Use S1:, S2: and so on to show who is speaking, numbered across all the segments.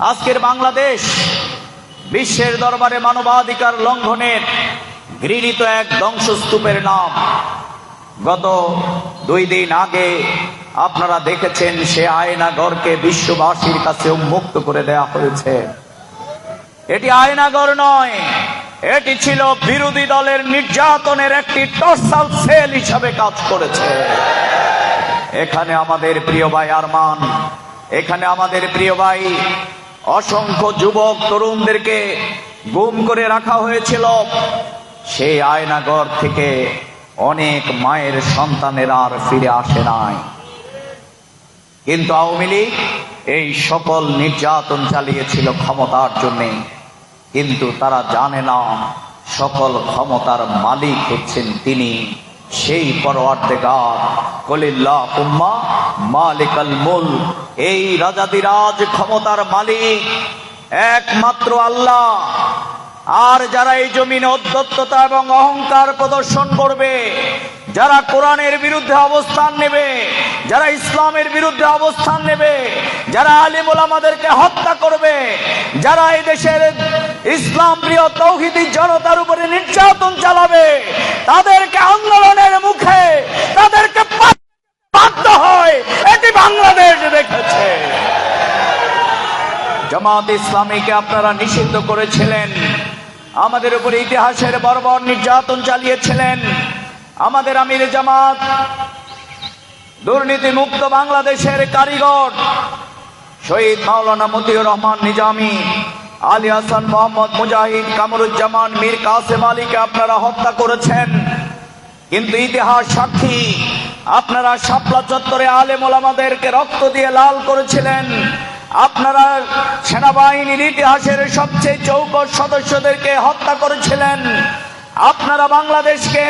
S1: আজকের বাংলাদেশ বিশ্বের দরবারে মানবাধিকার লঙ্ঘনের ঘৃণিত এক ধ্বংসস্তূপের নাম। গত দুই দিন আগে আপনারা দেখেছেন সে আয়নাগরকে বিশ্ববাসীর কাছে উন্মুক্ত করে দেয়া হয়েছে। এটি আয়নাগর নয়, এটি ছিল বিরোধী দলের নির্যাতনের একটি টর্সাল সেল হিসাবে কাজ করেছে। এখানে আমাদের প্রিয় ভাই আরমান, এখানে আমাদের প্রিয় ভাই অসংখ্য যুবক তরুণদেরকে গুম করে রাখা হয়েছিল। সেই আয়নাগর থেকে অনেক মায়ের সন্তানেরা আর ফিরে আসে নাই। কিন্তু আওয়ামী লীগ এই সকল নির্যাতন চালিয়েছিল ক্ষমতার জন্যে। কিন্তু তারা জানে না, সকল ক্ষমতার মালিক হচ্ছেন তিনি। সেই পরওয়ার্দেগার, কলিল্লাহ উম্মা, মালিকাল মুল এই রাজাদিরাজ ক্ষমতার মালিক, একমাত্র আল্লাহ। আর যারা এই জমিনে অধ্যত্ততা এবং অহংকার প্রদর্শন করবে, যারা কোরআনের বিরুদ্ধে অবস্থান নেবে, যারা ইসলামের বিরুদ্ধে অবস্থান নেবে, যারা আলিমুল আমাদেরকে হত্যা করবে, যারা এই দেশের ইসলাম প্রিয় তৌহিদি জনতার উপরে নির্যাতন চালাবে, তাদেরকে আন্দোলনের মুখে তাদেরকে পা- বাধ্য হয় এটি বাংলাদেশ দেখেছে জামাত ইসলামীকে আপনারা নিষিদ্ধ করেছিলেন। আমাদের উপরে ইতিহাসের বর্বর নির্যাতন চালিয়েছিলেন। আমাদের আমির জামাত দুর্নীতি মুক্ত বাংলাদেশের কারিগর শহীদ মাওলানা মতিউর রহমান নিজামী, আলী হাসান মোহাম্মদ মুজাহিদ কামরুজ্জামান, মীর কাসেম আলীকে আপনারা হত্যা করেছেন। কিন্তু ইতিহাস সাক্ষী, আপনারা শাপলা চত্বরে আলেম ওলামাদেরকে রক্ত দিয়ে লাল করেছিলেন। আপনারা সেনাবাহিনীর ইতিহাসের সবচেয়ে চৌকস সদস্যদেরকে হত্যা করেছিলেন। আপনারা বাংলাদেশকে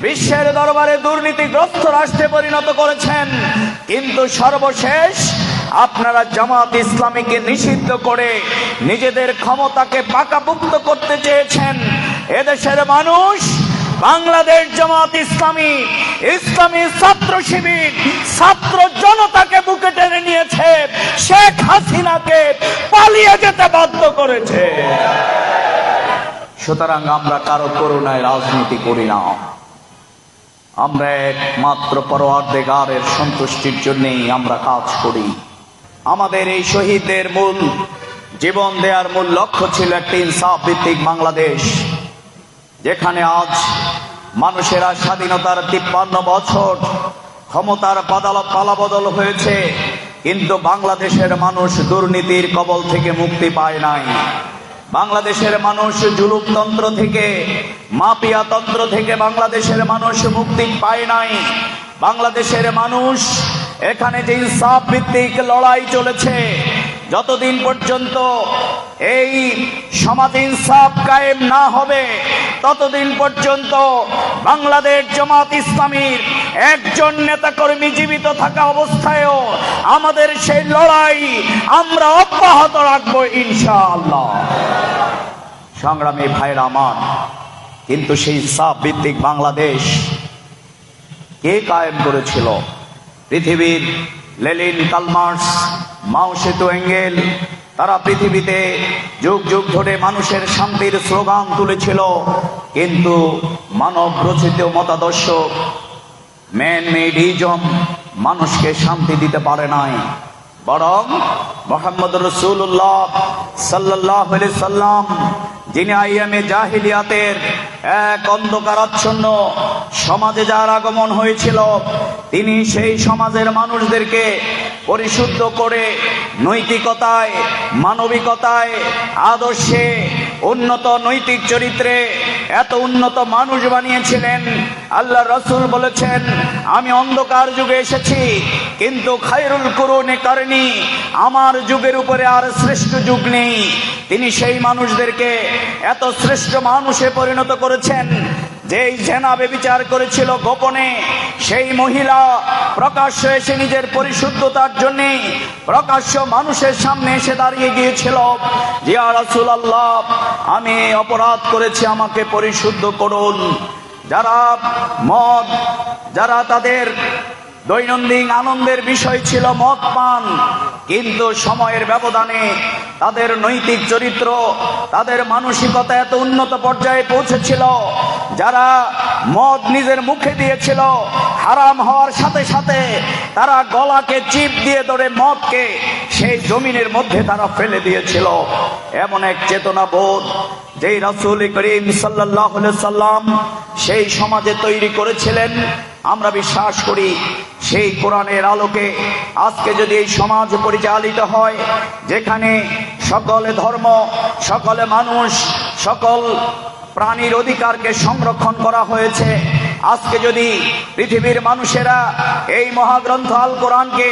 S1: বিশ্বের দরবারে দুর্নীতিগ্রস্ত রাষ্ট্রে পরিণত করেছেন। কিন্তু সর্বশেষ আপনারা জামাত ইসলামীকে নিষিদ্ধ করে নিজেদের ক্ষমতাকে পাকাপুক্ত করতে চেয়েছেন। এদেশের মানুষ বাংলাদেশ জামাত ইসলামী ইসলামী ছাত্র শিবির, ছাত্র জনতাকে বুকে টেনে নিয়েছে, শেখ হাসিনাকে পালিয়ে যেতে বাধ্য করেছে। সুতরাং আমরা কারও করুণায় রাজনীতি করি না। আমরা একমাত্র পরওয়ারদেগারের সন্তুষ্টির জন্যই আমরা কাজ করি। আমাদের এই শহীদদের মূল, জীবন দেওয়ার মূল লক্ষ্য ছিল একটি ইনসাফ ভিত্তিক বাংলাদেশ, যেখানে আজ মানুষেরা স্বাধীনতার তিপ্পান্ন বছর ক্ষমতার পাদাল পালাবদল হয়েছে, কিন্তু বাংলাদেশের মানুষ দুর্নীতির কবল থেকে মুক্তি পায় নাই। বাংলাদেশের মানুষ জুলুকতন্ত্র থেকে মাপিয়া তন্ত্র থেকে বাংলাদেশের মানুষ মুক্তি পায় নাই। বাংলাদেশের মানুষ এখানে যে ইনসাফ ভিত্তিক লড়াই চলেছে, যতদিন পর্যন্ত এই সমাজ ইনসাফ কায়েম না হবে, ততদিন পর্যন্ত বাংলাদেশ জামাত ইসলামীর একজন নেতাকর্মী জীবিত থাকা অবস্থায়ও আমাদের সেই লড়াই আমরা অব্যাহত রাখব ইনশাআল্লাহ। সংগ্রামী ভাইরা আমার, কিন্তু সেই ইনসাফ ভিত্তিক বাংলাদেশ কে কায়েম করেছিল? পৃথিবীর লেলিন কালমার্স, মাও সেতু এঙ্গেল তারা পৃথিবীতে যুগ যুগ ধরে মানুষের শান্তির স্লোগান তুলেছিল। কিন্তু মানব রচিত মতাদর্শ ম্যান মেড ইজম মানুষকে শান্তি দিতে পারে নাই। বরং মোহাম্মদ রসুল্লাহ সাল্লাহ সাল্লাম, যিনি আইয়ামে জাহিলিয়াতের এক অন্ধকারাচ্ছন্ন সমাজে যার আগমন হয়েছিল, তিনি সেই সমাজের মানুষদেরকে পরিশুদ্ধ করে নৈতিকতায়, মানবিকতায়, আদর্শে, উন্নত নৈতিক চরিত্রে এত উন্নত মানুষ বানিয়েছিলেন। আল্লাহ রসুল বলেছেন, আমি অন্ধকার যুগে এসেছি কিন্তু খায়রুল করুনে কারণী। আমার যুগের উপরে আর শ্রেষ্ঠ যুগ নেই। তিনি সেই মানুষদেরকে এত শ্রেষ্ঠ মানুষে পরিণত করেছেন, যেই জেনাবে বিচার করেছিল গোপনে। সেই মহিলা প্রকাশ্য এসে নিজের পরিশুদ্ধতার জন্য প্রকাশ্য মানুষের সামনে এসে দাঁড়িয়ে গিয়েছিল। জিয়া রাসুল আল্লাহ আমি অপরাধ করেছি, আমাকে পরিশুদ্ধ করুন। যারা মদ, যারা তাদের দৈনন্দিন আনন্দের বিষয় ছিল মদ পান কিন্তু সময়ের ব্যবধানে তাদের নৈতিক চরিত্র, তাদের মানসিকতা এত উন্নত পর্যায়ে পৌঁছেছিল, যারা মদ নিজের মুখে দিয়েছিল, হারাম হওয়ার সাথে সাথে তারা গলাকে চিপ দিয়ে ধরে মদকে সেই জমিনের মধ্যে তারা ফেলে দিয়েছিল। এমন এক চেতনা বোধ যেই রাসূল করিম সাল্লাহ সাল্লাম সেই সমাজে তৈরি করেছিলেন। আমরা বিশ্বাস করি সেই কোরআনের আলোকে আজকে যদি এই সমাজ পরিচালিত হয়, যেখানে সকলে ধর্ম, সকলে মানুষ, সকল প্রাণীর অধিকারকে সংরক্ষণ করা হয়েছে আজকে যদি পৃথিবীর মানুষেরা এই মহাগ্রন্থ আল কোরআনকে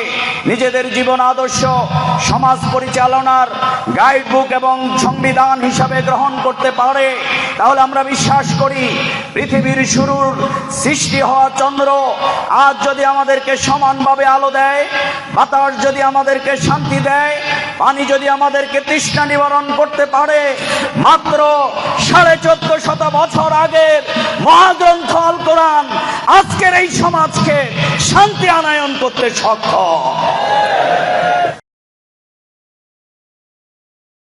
S1: নিজেদের জীবন আদর্শ, সমাজ পরিচালনার গাইড বুক এবং সংবিধান হিসাবে গ্রহণ করতে পারে, তাহলে আমরা বিশ্বাস করি পৃথিবীর শুরুর সৃষ্টি হওয়া চন্দ্র আজ যদি আমাদেরকে সমানভাবে আলো দেয়, বাতাস যদি আমাদেরকে শান্তি দেয়, পানি যদি আমাদেরকে তৃষ্ণা নিবারণ করতে পারে, মাত্র সাড়ে চোদ্দ শত বছর আগের মহাগ্রন্থ আল কোরআন আজকের এই সমাজকে শান্তি আনায়ন করতে সক্ষম।